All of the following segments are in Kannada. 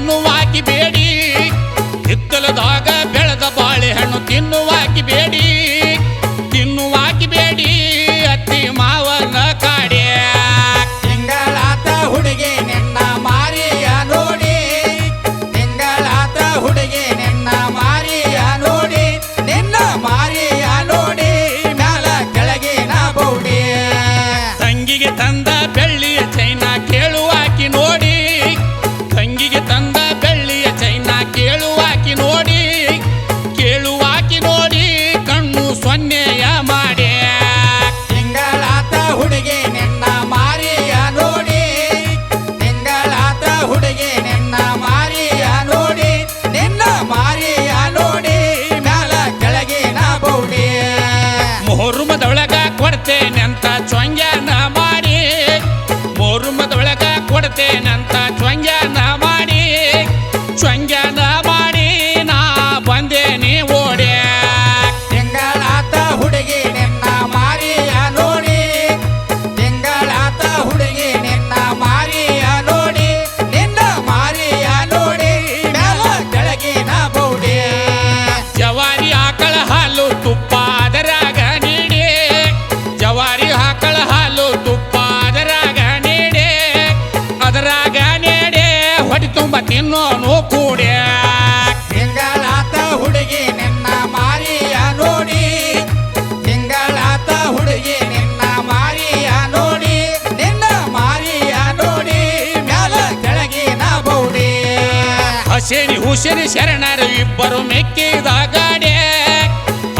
no va అంతేనంత ನಿನ್ನೋನು ಕೂಡ್ಯ ತಿಂಗಳಾತ ಹುಡುಗಿ ನಿನ್ನ ಮಾರಿಯ ನೋಡಿ. ತಿಂಗಳಾತ ಹುಡುಗಿ ನಿನ್ನ ಮಾರಿಯ ನೋಡಿ. ನಿನ್ನ ಮಾರಿಯ ನೋಡಿ. ಮ್ಯಾಲ ಕೆಳಗಿನ ಬೌಡಿ ಹಸೇನಿ ಹುಸೇನಿ ಶರಣರು ಇಬ್ಬರು ಮೆಕ್ಕಿದಾಗಾಡೆ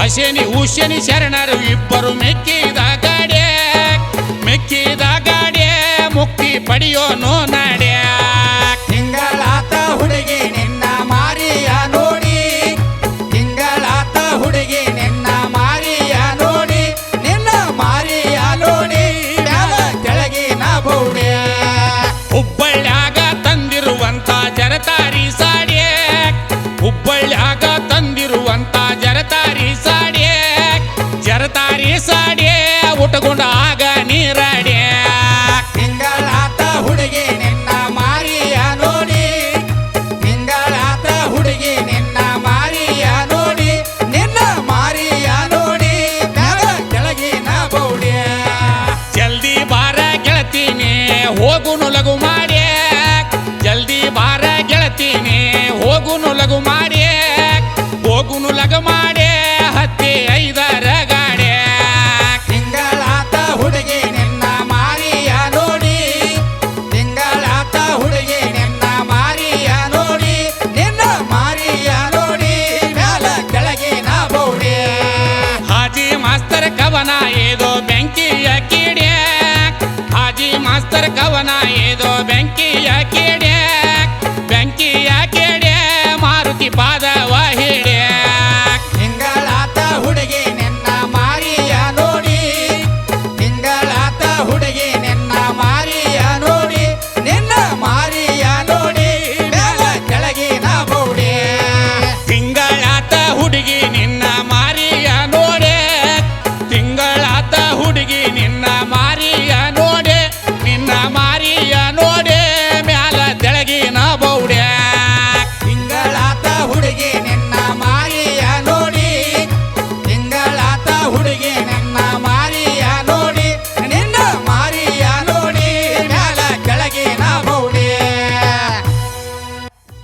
ಹಸೇನಿ ಹುಸೇನಿ ಶರಣರು ಇಬ್ಬರು ಮೆಕ್ಕಿದ ಗಾಡೆ. ಮೆಕ್ಕಿದ ಮುಕ್ತಿ ಪಡೆಯೋನು ನಾ ಲಗ ಮಾಡೇ ಹತ್ತಿ ಐದರ ಗಾಡೆ. ತಿಂಗಳಾತ ಹುಡುಗಿ ನಿನ್ನ ಮಾರಿಯ ನೋಡಿ. ತಿಂಗಳಾತ ಹುಡುಗಿ ನಿನ್ನ ಮಾರಿಯ ನೋಡಿ. ನಿನ್ನ ಮಾರಿಯ ನೋಡಿ. ಮ್ಯಾಲ ನಾ ಬೌಡಿ. ಹಾಜಿ ಮಾಸ್ತರ್ ಕವನ ಇದು ಬೆಂಕಿಯ ಕೀಡೆ. ಹಾಜಿ ಮಾಸ್ತರ್ ಕವನ ಇದು ಬೆಂಕಿಯ ಕೀಡೆ.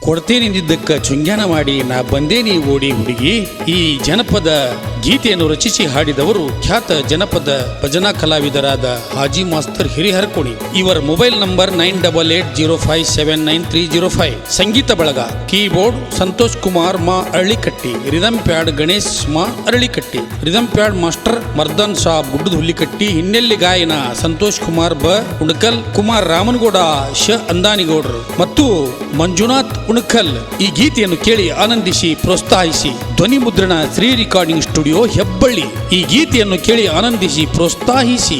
ಬರ್ತೇನೆಂದಿದ್ದಕ್ಕ ಚುಂಗ್ಯಾನ ಮಾಡಿ ನಾ ಬಂದೇನಿ ಓಡಿ ಹುಡುಗಿ. ಈ ಜನಪದ ಗೀತೆಯನ್ನು ರಚಿಸಿ ಹಾಡಿದವರು ಖ್ಯಾತ ಜನಪದ ಭಜನಾ ಕಲಾವಿದರಾದ ಹಾಜಿ ಮಾಸ್ತರ್ ಹಿರಿಹರಕೋಣಿ. ಇವರ mobile number nine double eight zero five seven nine three zero five. ಸಂಗೀತ ಬಳಗ, ಕೀಬೋರ್ಡ್, ಸಂತೋಷ್ ಕುಮಾರ್ ಮಾ ಅರಳಿಕಟ್ಟಿ ರಿದಮ್ ಪ್ಯಾಡ್ ಗಣೇಶ್ ಮಾ Aralikatti rhythm pad master Mardan Sha Guddada Hullikatti. ಹಿನ್ನೆಲೆ ಗಾಯನ ಸಂತೋಷ್ ಕುಮಾರ್ ಬ, ಉಣಕಲ್ ಕುಮಾರ್ ರಾಮನಗೌಡ, ಶ ಅಂದಾನಿಗೌಡರು. ಮತ್ತು ಮಂಜುನಾಥ್ ಉಣಕಲ್ ಈ ಗೀತೆಯನ್ನು ಕೇಳಿ ಆನಂದಿಸಿ, ಪ್ರೋತ್ಸಾಹಿಸಿ. ಧ್ವನಿ ಮುದ್ರಣ ಶ್ರೀ ರೆಕಾರ್ಡಿಂಗ್ ಸ್ಟುಡಿಯೋ, ಹೆಬ್ಬಳ್ಳಿ. ಈ ಗೀತೆಯನ್ನು ಕೇಳಿ ಆನಂದಿಸಿ, ಪ್ರೋತ್ಸಾಹಿಸಿ.